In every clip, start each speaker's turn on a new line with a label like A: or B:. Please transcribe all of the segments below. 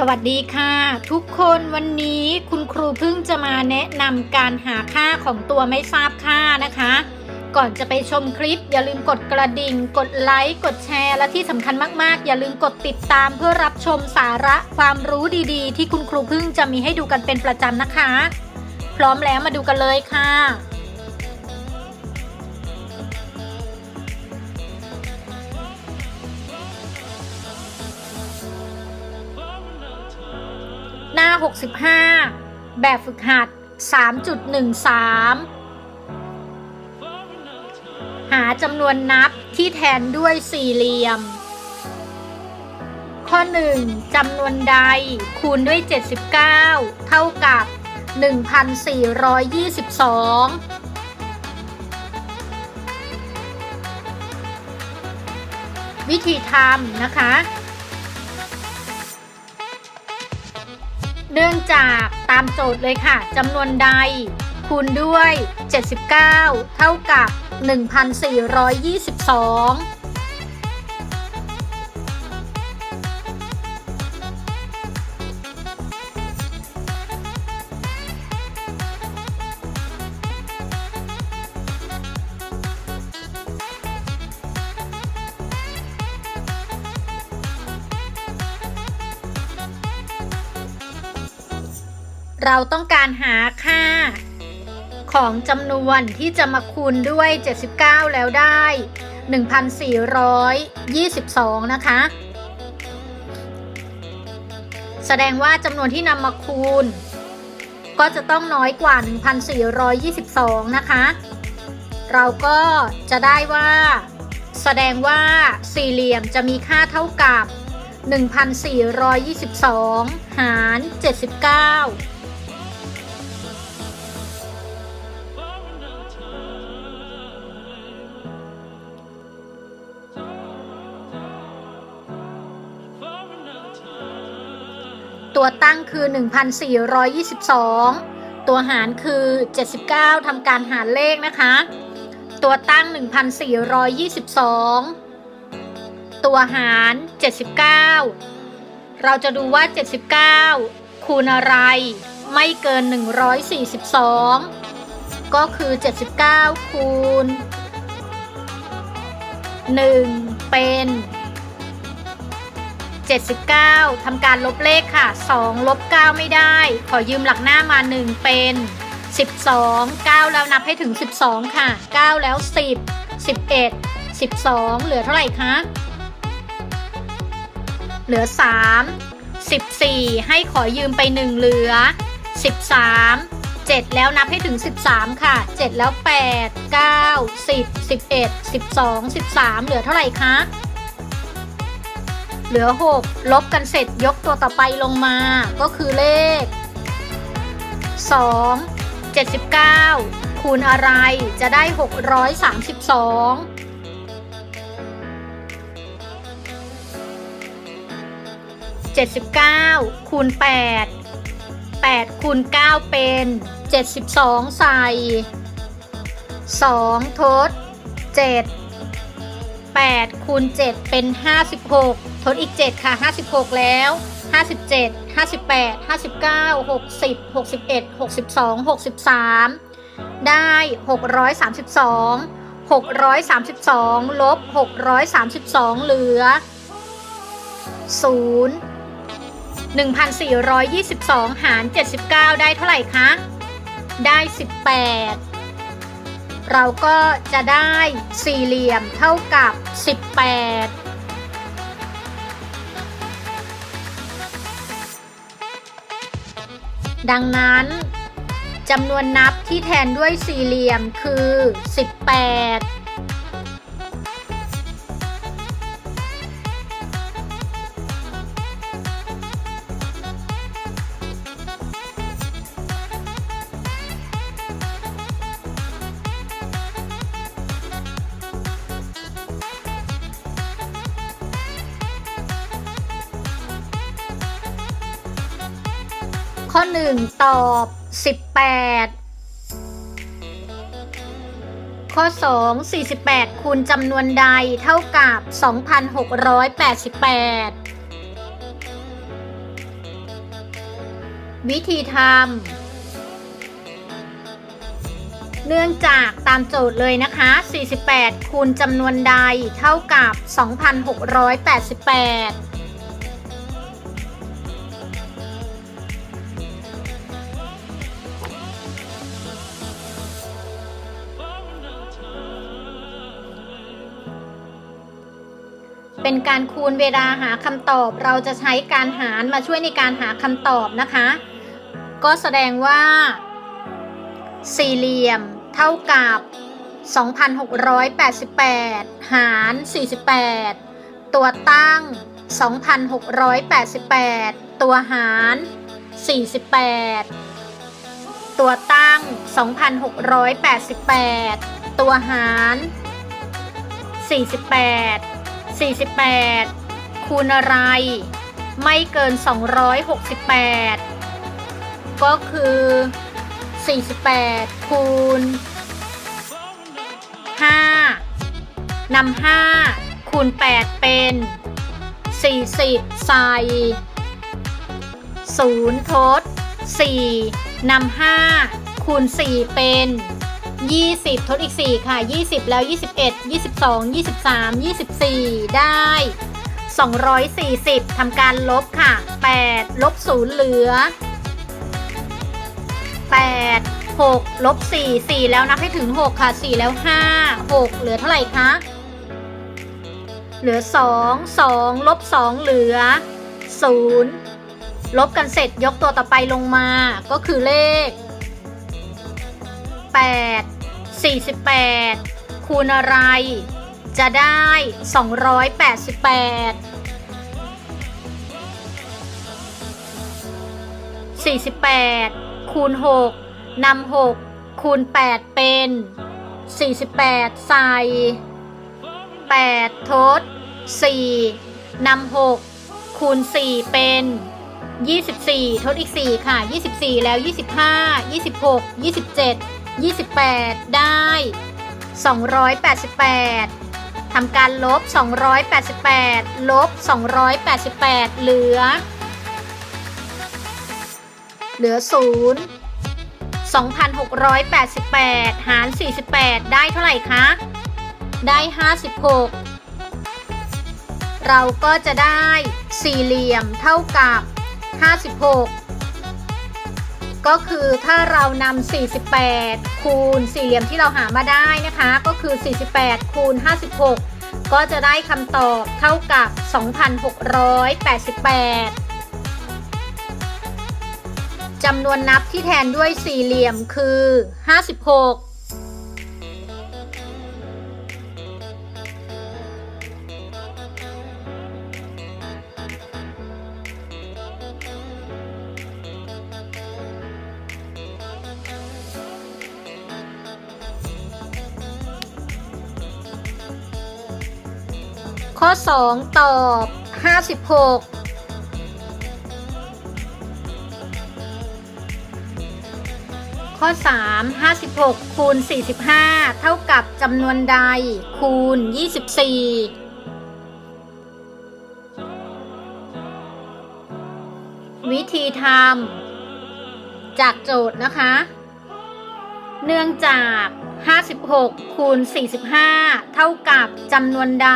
A: สวัสดีค่ะ ทุกคนวันนี้คุณครูเพิ่งจะมาแนะนำการหาค่าของตัวไม่ทราบค่านะคะ ก่อนจะไปชมคลิป อย่าลืมกดกระดิ่ง กดไลค์ กดแชร์ และที่สำคัญมากๆ อย่าลืมกดติดตามเพื่อรับชมสาระความรู้ดีๆ ที่คุณครูเพิ่งจะมีให้ดูกันเป็นประจำนะคะ พร้อมแล้วมาดูกันเลยค่ะ หน้า 65 แบบฝึกหัด 3.13 หาจำนวนนับที่แทนด้วยสี่เหลี่ยม ข้อ 1จำนวนใดคูณด้วย 79 เท่ากับ 1422วิธีทำนะคะ เนื่องจากตามโจทย์เลยค่ะจำนวนใด คูณด้วย 79 เท่ากับ 1422 เราต้องการหาค่า ของจำนวนที่จะมาคูณด้วย 79 แล้วได้ 1422 นะคะ แสดงว่าจำนวนที่นำมาคูณ ก็จะต้องน้อยกว่า 1422 นะคะ เราก็จะได้ว่า แสดงว่าสี่เหลี่ยมจะมีค่าเท่ากับ 1422 หาร 79 ตัวตั้งคือ 1,422 ตัวหารคือ 79ทำการหารเลขนะคะ ตัวตั้ง 1,422 ตัวหาร 79 เราจะดูว่า 79 คูณอะไร ไม่เกิน 142 ก็คือ 79 คูณ 1 เป็น 79ทำการลบเลขค่ะ 2 ลบ 9 ไม่ได้ ขอยืมหลักหน้ามา 1 เป็น 12 9 แล้วนับให้ถึง 12 ค่ะ 9 แล้ว 10 11 12 เหลือเท่าไหร่คะ เหลือ 3 14 ให้ขอยืมไป 1 เหลือ 13 7 แล้วนับให้ถึง 13 ค่ะ 7 แล้ว 8 9 10 11 12 13 เหลือเท่าไหร่คะ เหลือ 6 ลบกันเสร็จยกตัวต่อไปลงมา ก็คือเลข 2 79 คูณอะไรจะได้ 632เจ็ดสิบเก้าคูณแปดแปดคูณเก้าเป็นเจ็ดสิบสองใส่สองทดเจ็ดแปดคูณเจ็ดเป็นห้าสิบหก ดอีก 7 ค่ะ 56 แล้ว 57 58 59 60 61 62 63 ได้ 632 632 ลบ 632 เหลือ 0 1,422 หาร 79 ได้เท่าไหร่คะ ได้ 18 เราก็จะได้สี่เหลี่ยมเท่ากับ 18 ดังนั้นจำนวนนับที่แทนด้วยสี่เหลี่ยมคือ 18 ข้อ 1 ตอบ 18 ข้อ 2 48 คูณจำนวนใดเท่ากับ 2,688 วิธีทำเนื่องจากตามโจทย์เลยนะคะ 48 คูณจำนวนใดเท่ากับ 2,688 เป็นการคูณเวลาหาคำตอบ เราจะใช้การหารมาช่วยในการหาคำตอบนะคะ ก็แสดงว่า สี่เหลี่ยมเท่ากับ 2,688 หาร 48 ตัวตั้ง 2,688 ตัวหาร 48 ตัวตั้ง 2,688 ตัวหาร 48 48 คูณอะไร ไม่เกิน 268 ก็คือ 48 คูณ 5นำ5คูณ 8 เป็น 40 ใส่ 0 ทด 4นำ5คูณ 4 เป็น 20 ทดอีก 4 ค่ะ 20 แล้ว 21 22 23 24 ได้ 240 ทำการลบค่ะ 8 ลบ 0 เหลือ 8 6 ลบ 4 4 แล้วนับให้ถึง 6 ค่ะ 4 แล้ว 5 6 เหลือเท่าไหร่คะ เหลือ 2 2 ลบ 2 เหลือ 0 ลบกันเสร็จยกตัวต่อไปลงมา ก็คือเลข 48 48 คูณอะไร จะได้ 288 48 คูณ 6นำ6คูณ 8 เป็น 48 ใส่ 8 ทด 4นำ6คูณ 4 เป็น 24 ทดอีก 4 ค่ะ 24 แล้ว 25 26 27 28 ได้ 288 ทำการลบ 288 ลบ 288 เหลือ เหลือ 0 2,688 หาร 48 ได้เท่าไหร่คะ ได้ 56 เราก็จะได้สี่เหลี่ยมเท่ากับ 56 ก็คือถ้าเรานำ48 คูณสี่เหลี่ยมที่เราหามาได้นะคะ ก็คือ 48 คูณ 56 ก็จะได้คำตอบเท่ากับ 2,688จำนวนนับที่แทนด้วยสี่เหลี่ยมคือ 56 ข้อ 2 ตอบ 56ข้อ 3 56 คูณ 45 เท่ากับจำนวนใด คูณ 24 วิธีทำจากโจทย์นะคะ เนื่องจาก 56 คูณ 45 เท่ากับจำนวนใด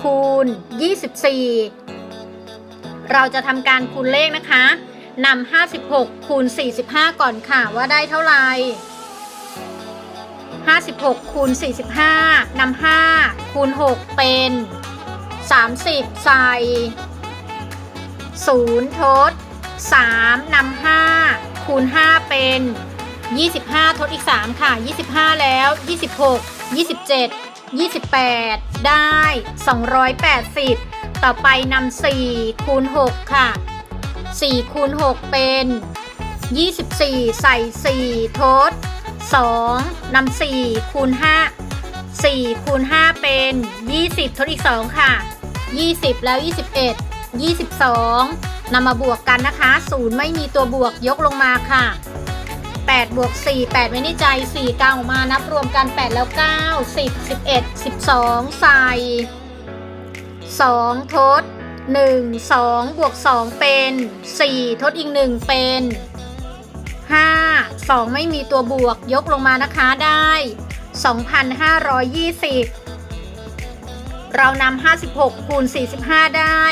A: คูณ 24 เราจะทำการคูณเลขนะคะนำ56 คูณ 45 ก่อนค่ะว่าได้เท่าไหร่56 คูณ 45นำ5คูณ 6 เป็น 30 ใส่0ทด 3นำ5คูณ 5 เป็น 25 ทดอีก 3 ค่ะ 25 แล้ว 26 27 28 ได้ 280 ต่อไปนำ4คูณ6ค่ะ 4 คูณ 6 เป็น 24 ใส่ 4 ทด 2นำ4คูณ 5 4 คูณ 5 เป็น 20 ทดอีก 2 ค่ะ 20 แล้ว 21 22นำมาบวกกันนะคะ 0 ไม่มีตัวบวกยกลงมาค่ะ 8 บวก 4 8 ไว้ในใจ 4กลางออกมานับรวมกัน 8 แล้ว 9 10 11 12 ใส่ 2 ทด 1 2 บวก 2 เป็น 4 ทดอีก 1 เป็น 5 2 ไม่มีตัวบวกยกลงมานะคะได้ 2,520 เรานำ56คูณ45 ได้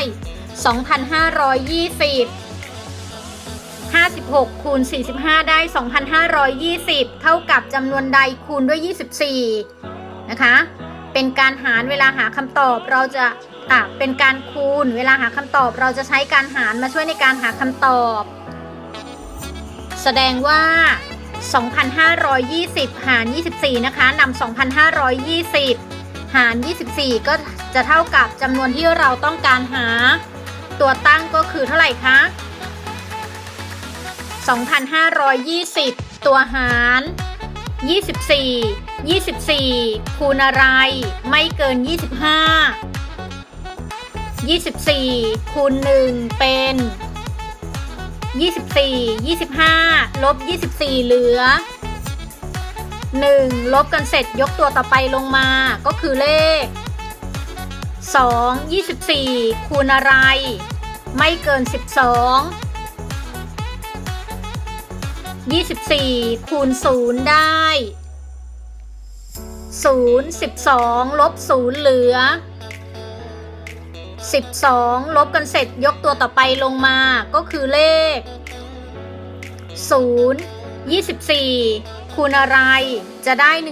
A: 2,520 56คูณ45 ได้ 2,520 เท่ากับจำนวนใดคูณด้วย 24 นะคะ เป็นการหารเวลาหาคำตอบเราจะอะเป็นการคูณเวลาหาคำตอบเราจะใช้การหารมาช่วยในการหาคำตอบ แสดงว่า 2,520 หาร 24 นะคะนำ2,520 หาร 24 ก็จะเท่ากับจำนวนที่เราต้องการหา ตัวตั้งก็คือเท่าไหร่คะ 2,520 ตัวหาร 24 24 คูณอะไร ไม่เกิน 25 24 คูณ 1 เป็น 24 25 ลบ 24 เหลือ 1 ลบกันเสร็จยกตัวต่อไปลงมาก็คือเลข 2 24 คูณอะไร ไม่เกิน 12 24 คูณ 0 ได้ 0 12 ลบ 0 เหลือ 12 ลบกันเสร็จยกตัวต่อไปลงมาก็คือเลข 0 24 คูณอะไรจะได้ 120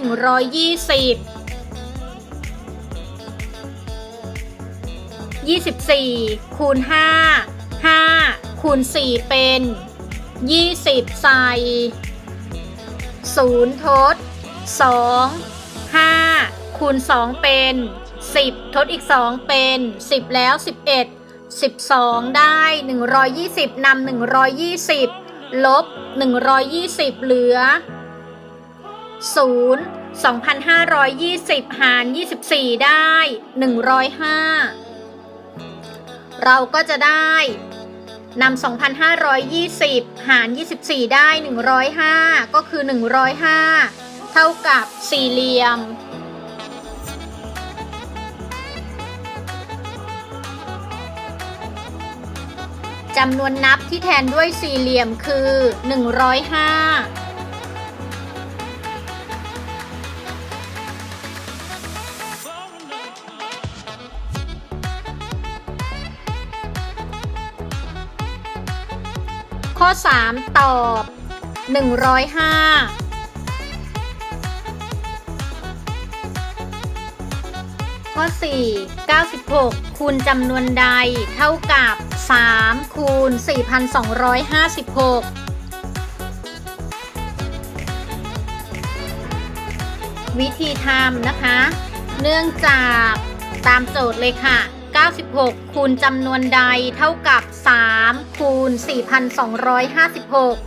A: 24 คูณ 5 5 คูณ 4 เป็น 20 ใส่0ทด 2 5 คูณ 2 เป็น 10 ทดอีก 2 เป็น 10 แล้ว 11 12 ได้ 120นำ120 ลบ 120 เหลือ 0 2,520 หาร 24 ได้ 105 เราก็จะได้ นำ 2,520 หาร 24 ได้ 105 ก็คือ 105 เท่ากับสี่เหลี่ยม จำนวนนับที่แทนด้วยสี่เหลี่ยมคือ 105 อ 3 ตอบ 105ข้อ 4 96 คูณจำนวนใดเท่ากับ 3 คูณ 4,256 วิธีทำนะคะ เนื่องจากตามโจทย์เลยค่ะ 96 คูณจำนวนใดเท่ากับ 3คูณ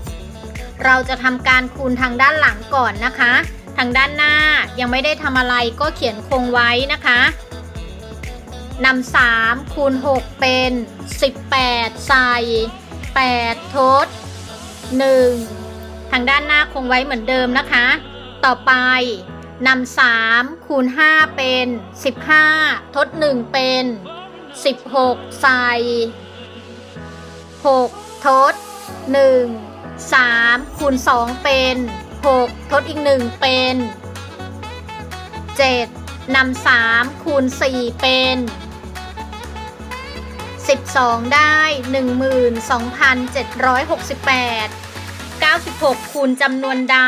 A: 4,256 เราจะทำการคูณทางด้านหลังก่อนนะคะ ทางด้านหน้ายังไม่ได้ทำอะไรก็เขียนคงไว้นะคะนำ3คูณ 6 เป็น 18 ใส่ 8 ทด 1 ทางด้านหน้าคงไว้เหมือนเดิมนะคะ ต่อไปนำ3คูณ 5 เป็น 15 ทด 1 เป็น 16 ใส่ 6 ทด 1 3 คูณ 2 เป็น 6 ทดอีก 1 เป็น 7นำ3คูณ 4 เป็น 12 ได้ 12,768 96 คูณจำนวนใด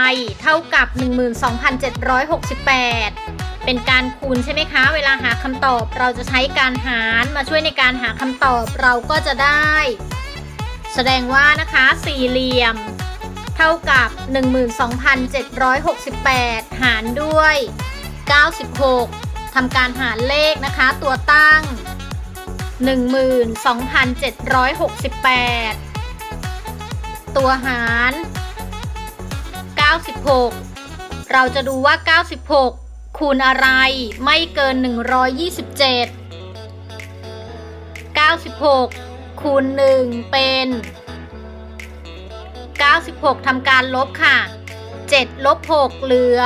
A: เท่ากับ 12,768 เป็นการคูณใช่ไหมคะ เวลาหาคำตอบเราจะใช้การหารมาช่วยในการหาคำตอบเราก็จะได้ แสดงว่านะคะสี่เหลี่ยม เท่ากับ 12,768 หารด้วย 96 ทำการหารเลขนะคะ ตัวตั้ง 12,768 ตัวหาร 96 เราจะดูว่า 96 คูณอะไรไม่เกิน 127 96 คูณ 1 เป็น 96 ทำการลบค่ะ 7 ลบ 6 เหลือ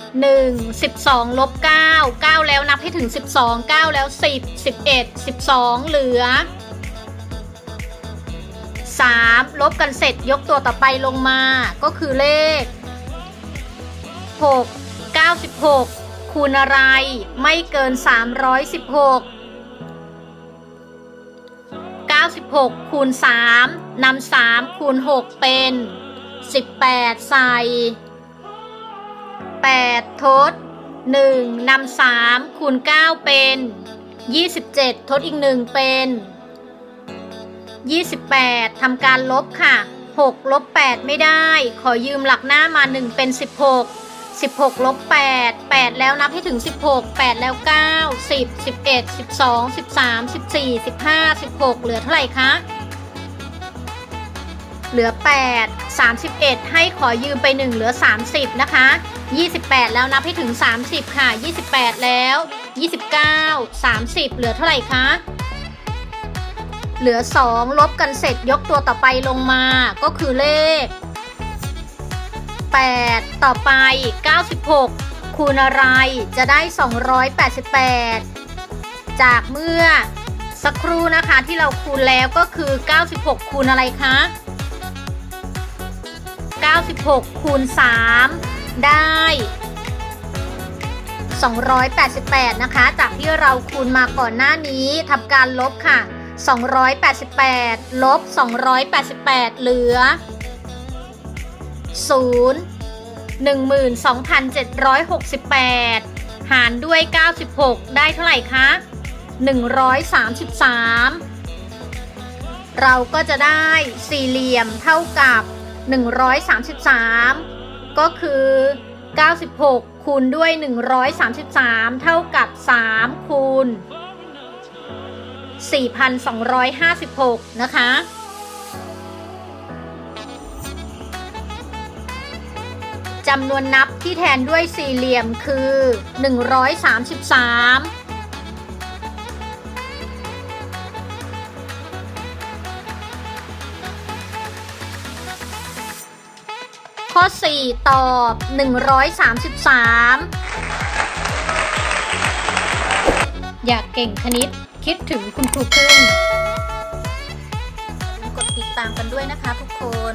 A: 1 12 ลบ 9 9 แล้วนับให้ถึง 12 9 แล้ว 10 11 12 เหลือ 3 ลบกันเสร็จยกตัวต่อไปลงมา ก็คือเลข 6 96 คูณอะไร ไม่เกิน 316 96 คูณ 3นำ3คูณ 6 เป็น 18 ใส่ 8 ทด 1นำ3คูณ 9 เป็น 27 ทดอีก 1 เป็น 28 ทำการลบค่ะ 6 ลบ 8 ไม่ได้ ขอยืมหลักหน้ามา 1 เป็น 16 16ลบ8 8 แล้วนับให้ถึง 16 8 แล้ว 9 10 11 12 13 14 15 16 เหลือเท่าไหร่คะ เหลือ 8 31 ให้ขอยืมไป 1 เหลือ 30 นะคะ 28 แล้วนับให้ถึง 30 ค่ะ 28 แล้ว 29 30 เหลือเท่าไหร่คะ เหลือ 2 ลบกันเสร็จยกตัวต่อไปลงมาก็คือเลข 8 ต่อไป 96 คูณอะไรจะได้ 288 จากเมื่อสักครู่นะคะที่เราคูณแล้วก็คือ 96 คูณอะไรคะ 96 คูณ 3 ได้ 288 นะคะ จากที่เราคูณมาก่อนหน้านี้ทำการลบค่ะ 288 ลบ 288 เหลือ 0 12,768 หารด้วย 96 ได้เท่าไหร่คะ 133 เราก็จะได้สี่เหลี่ยมเท่ากับ 133 ก็คือ 96 คูณด้วย 133 เท่ากับ 3 คูณ 4,256 นะคะ จำนวนนับที่แทนด้วยสี่เหลี่ยมคือ 133ข้อ 4 ตอบ 133 อยากเก่งคณิต คิดถึงคุณครูพึ่งกดติดตามกันด้วยนะคะทุกคน